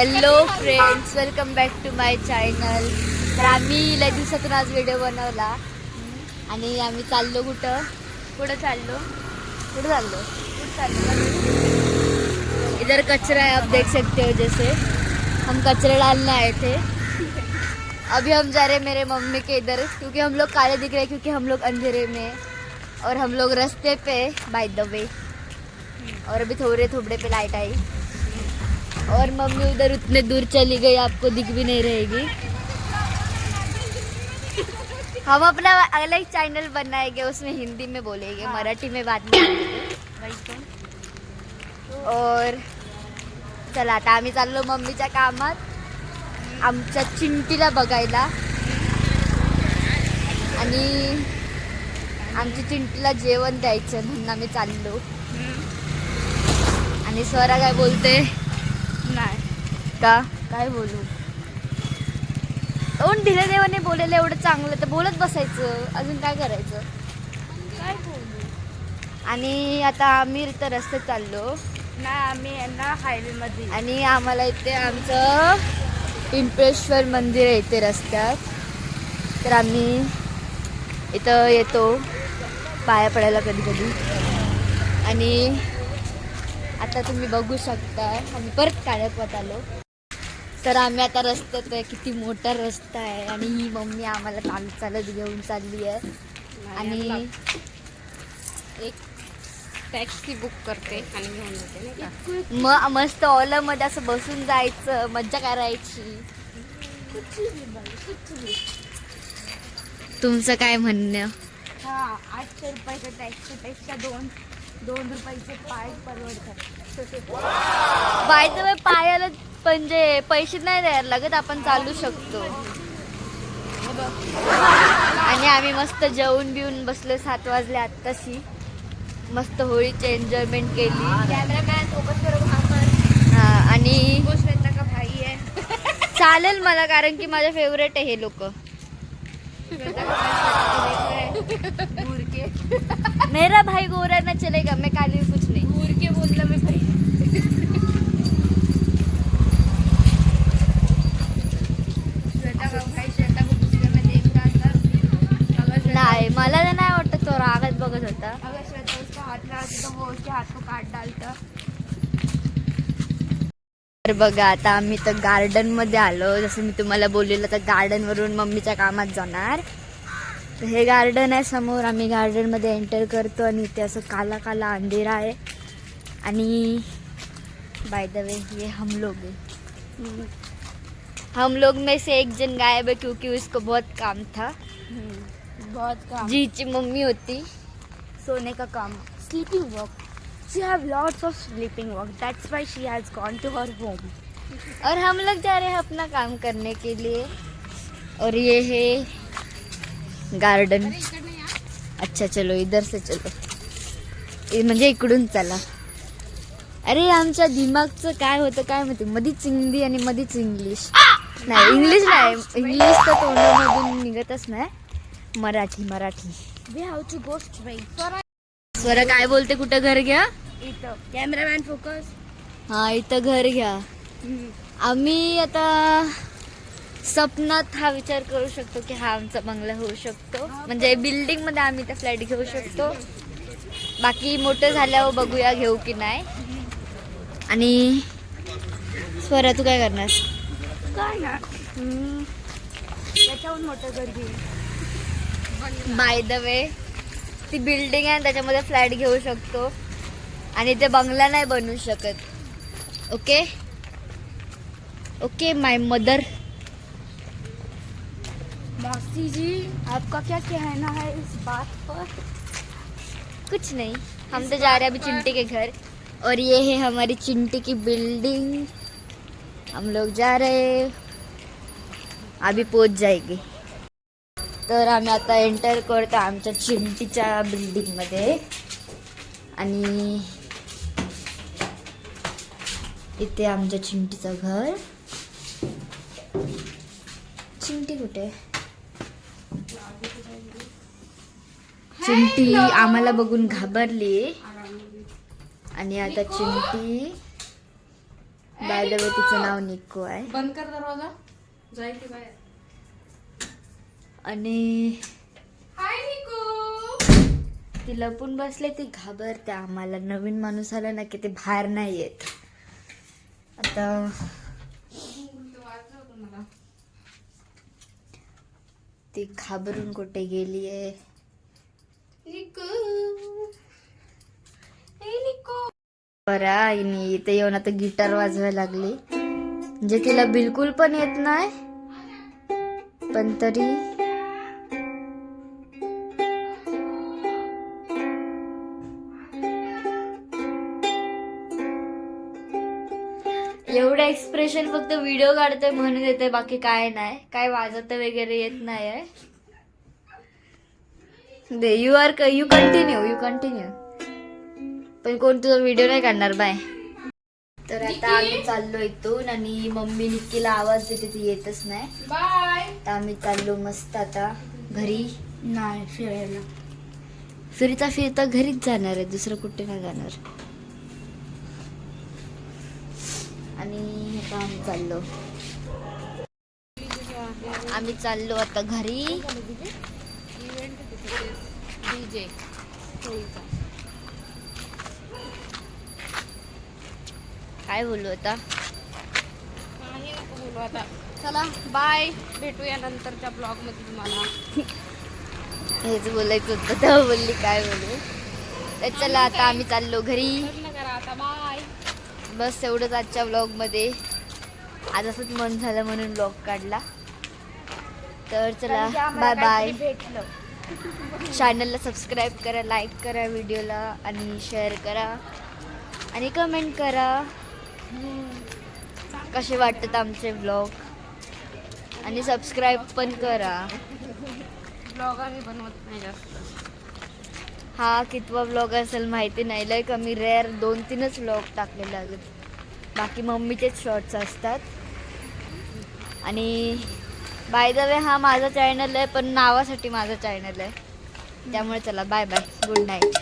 Hello friends welcome back to my channel तर आम्ही लय दिवसातून आज व्हिडिओ बनवला. आणि आम्ही चाललो कुठं? कुठं चाललो? कुठं चाललो? कुठं चाललो इधर कचरा है आप देख सकते हो जैसे। हम कचरा डालने आए थे। अभी हम जा रहे मेरे मम्मी के इधर क्योंकि हम लोग काले दिख रहे हैं क्योंकि हम लोग अंधेरे में। और हम लोग रास्ते पे बाय द वे और अभी थोड़े थोड़े पे लाइट आई। और मम्मी उधर उतने दूर चली गई आपको दिख भी नहीं रहेगी। हम अपना अलग चॅनल बनाएंगे उसमें हिंदी में बोलेंगे मराठी में बात नहीं बोलेंगे। और चला आता आम्ही चाललो मम्मीच्या कामात. आमच्या चिंटीला बघायला. आणि आमच्या चिंटीला जेवण द्यायचं म्हणून आम्ही चाललो. आणि स्वरा काय बोलते? नाही. का? काय बोलू? तोंड दिल्या देवाने बोलायला एवढं चांगलं? तर बोलत बसायचं. अजून काय करायचं? काय बोलू? आणि आता आम्ही तर रस्त्यात चाललो. नाही आम्ही यांना हायवे मध्ये आणि आम्हाला इथे आमचं पिंपळेश्वर मंदिर आहे इथे रस्त्यात. तर आम्ही इथं येतो. पाया पडायला कधी कधी आणि आता तुम्ही बघू शकता आम्ही परत काळ्यापत आलो. तर आम्ही आता रस्त्यात आहे किती मोठा रस्ता आहे आणि ही मम्मी आम्हाला चालत चालत घेऊन चालली आहे. आणि एक टॅक्सी बुक करते आणि घेऊन जाते मग मस्त ओलामध्ये असं बसून जायचं मज्जा करायची. तुमचं काय म्हणणं? हा आठशे रुपयाच्या टॅक्सीपेक्षा दोन दोन रुपयाचे पाय परवडतात. बाय पायाला म्हणजे पैसे नाही द्यायला लागत आपण चालू शकतो. आणि आम्ही मस्त जेवून बिवून बसलो सात वाजले आत्ताशी. मस्त होळीची एन्जॉयमेंट केली. हा आणि श्वेता का भाई आहे? चालेल मला कारण की माझ्या फेवरेट आहे हे लोक श्वेता का भाई मुरके मेरा भाई गोरा ना चलेगा मैं काली कुछ नहीं। बोललं मी भाई श्वेता का भाई श्वेता को पिछले में श्वेता नाही मला तर नाही वाटत तो रागात बघत होता. अगर श्वेता उसका हाथ लगाती तो वो उसके हाथ को काट डालता। तर बघा आता आम्ही तर गार्डनमध्ये आलो. जसं मी तुम्हाला बोललेलं तर गार्डन वरून मम्मीच्या कामात जाणार. तर हे गार्डन आहे समोर आम्ही गार्डनमध्ये एंटर करतो आणि इथे असं काला काला अंधेरा आहे. आणि बाय द वे ये हम लोग हैं हम लोग में से एक जन गायब है क्योंकि उसको बहुत काम था. बहुत काम. जीची मम्मी होती. सोने का काम. Sleeping work. She have lots of sleeping work. That's why she has gone to her home. और हम लोग जा रहे हैं अपना काम करने के लिए। और ये है गार्डन अच्छा चलो इधर से चलो। म्हणजे इकडून चला। अरे आमच्या दिमागचं काय होतं काय माहिती? मधीच हिंदी आणि मधीच इंग्लिश. नाही इंग्लिश नाही. इंग्लिश तर तोंडामधून निघतच नाही. Marathi Marathi. We have to go straight. Swara काय बोलते? कुठं घर घ्या? इथं. Cameraman focus. हा इथं घर घ्या. आम्ही आता स्वप्नात हा विचार करू शकतो की हा आमचा बंगला होऊ शकतो. म्हणजे बिल्डिंगमध्ये आम्ही त्या फ्लॅट घेऊ शकतो. बाकी मोठं झाल्यावर बघूया घेऊ की नाही. आणि स्वरा तू काय करणार? काय ना. त्याच्याहून मोठं घर बाय द वे ती बिल्डिंग आहे त्याच्यामध्ये फ्लॅट घेऊ शकतो. आणि ते बंगला नाही बनवू शकत. ओके? ओके माय मदर मौसी जी आपका क्या कहना है इस बात पर? कुछ नहीं हम तो जा रहे हैं अभी चिंटी के घर. और ये है हमारी चिंटी की बिल्डिंग हम लोग जा रहे हैं. अभी पहुँच जाएगी. तर आम्ही आता एंटर करतो आमच्या चिंटीच्या बिल्डिंगमध्ये आणि इथे आमच्या चिंटीचं घर. चिंटी कुठे? चिंटी आम्हाला बघून घाबरली. आणि आता चिंटी बाय द वे तिचं नाव निक्को आहे. बंद कर दरवाजा. जाय की बाहेर. आणि हाय निको. ती लपून बसले ती घाबरते आम्हाला. नवीन माणूस आला ना की ते बाहेर नाही येत. आता ती घाबरून कुठे गेली आहे? बरं आईने इथे येऊन आता गिटार वाजवायला लागली. म्हणजे तिला बिलकुल पण येत नाही. पण तरी एक्सप्रेशन फक्त व्हिडिओ काढते म्हणून येते बाकी काय नाही. काय वाजत वगैरे येत नाही आहे दे you are you continue you continue पण कोण तुझा व्हिडिओ नाही काढणार बाय तर आता आम्ही चाललो इथून आणि मम्मी निक्कीला आवाज देते ती येतच नाही. बाय तर आम्ही चाललो मस्त आता घरी. नाही फिरायला. फिरता फिरता घरीच जाणार आहे दुसरं कुठे नाही जाणार. आणि आता आम्ही चाललो. आम्ही चाललो आता घरी. काय बोलू आता? बोलू आता. चला बाय भेटूया नंतरच्या ब्लॉगमध्ये तुम्हाला. हेच बोलायचं होतं तेव्हा बोलली काय बोलू? तर चला आता आम्ही चाललो घरी लग्न करा आता बाय बस एवढंच आजच्या व्लॉगमध्ये आज असंच मन झालं म्हणून व्लॉग काढला. तर चला बाय बाय चॅनलला सबस्क्राईब करा लाईक करा व्हिडिओला आणि शेअर करा. आणि कमेंट करा. कसे वाटतात आमचे व्लॉग आणि सबस्क्राईब पण करा. ब्लॉग आम्ही बनवत नाही जास्त. हा कितवा व्लॉग असेल माहिती नाही. लय कमी रेअर दोन तीनच व्लॉग टाकलेले आहेत. बाकी मम्मीचेच शॉर्ट्स असतात. आणि बाय द वे हा माझा चॅनल आहे पण नावासाठी माझा चॅनल आहे. त्यामुळे चला बाय बाय गुड नाईट